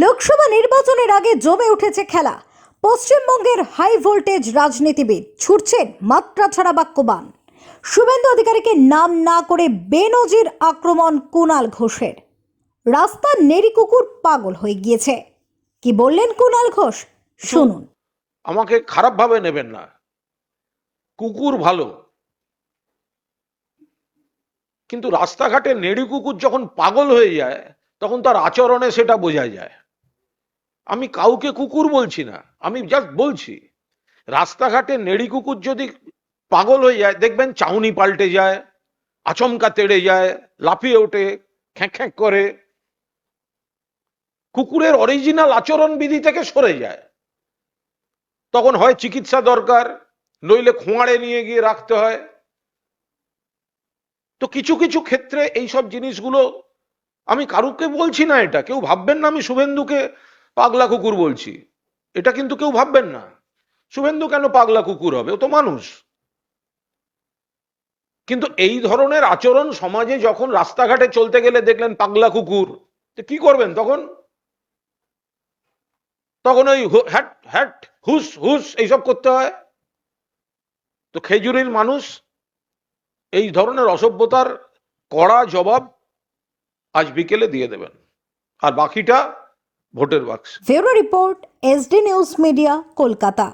লোকসভা নির্বাচনের আগে জমে উঠেছে খেলা। পশ্চিমবঙ্গের হাই ভোল্টেজ রাজনীতিবিদ ছুটছেন মাত্রা ছাড়া বাক্যবান। শুভেন্দু অধিকারীকে নাম না করে বেনজির আক্রমণ কুণাল ঘোষের। রাস্তার নেড়ি কুকুর পাগল হয়ে গিয়েছে। কি বললেন কুণাল ঘোষ? শুনুন। আমাকে খারাপভাবে নেবেন না। কুকুর ভালো। কিন্তু রাস্তাঘাটে নেড়ি কুকুর যখন পাগল হয়ে যায়, তখন তার আচরণে সেটা বোঝা যায়। আমি কাউকে কুকুর বলছি না, আমি জাস্ট বলছি। রাস্তাঘাটে নেড়ি কুকুর যদি পাগল হয়ে যায়, দেখবেন চাউনি পাল্টে যায়, আচমকা তেড়ে যায়, লাফিয়ে ওঠে, খ্যাঁক খ্যাঁক করে। কুকুরের অরিজিনাল আচরণ বিধি থেকে সরে যায়। তখন হয় চিকিৎসা দরকার, নইলে খোঁয়াড়ে নিয়ে গিয়ে রাখতে হয়। তো কিছু কিছু ক্ষেত্রে এই সব জিনিসগুলো আমি কারুকে বলছি না এটা, কেউ ভাববেন না আমি শুভেন্দুকে পাগলা কুকুর বলছি। এটা কিন্তু কেউ ভাববেন না। শুভেন্দু কেন পাগলা কুকুর হবে? ও তো মানুষ। কিন্তু এই ধরনের আচরণ সমাজে যখন রাস্তাঘাটে চলতে গেলে দেখলেন পাগলা কুকুর, তো কি করবেন তখন? তখন ওই হ্যাট হ্যাট, হুস হুস, এইসব করতে হয়। তো খেজুরির মানুষ এই ধরনের অসভ্যতার কড়া জবাব আজ বিকেলে দিয়ে দেবেন। আর বাকিটা ভোটের বাক্স ফেরো report SD news media Kolkata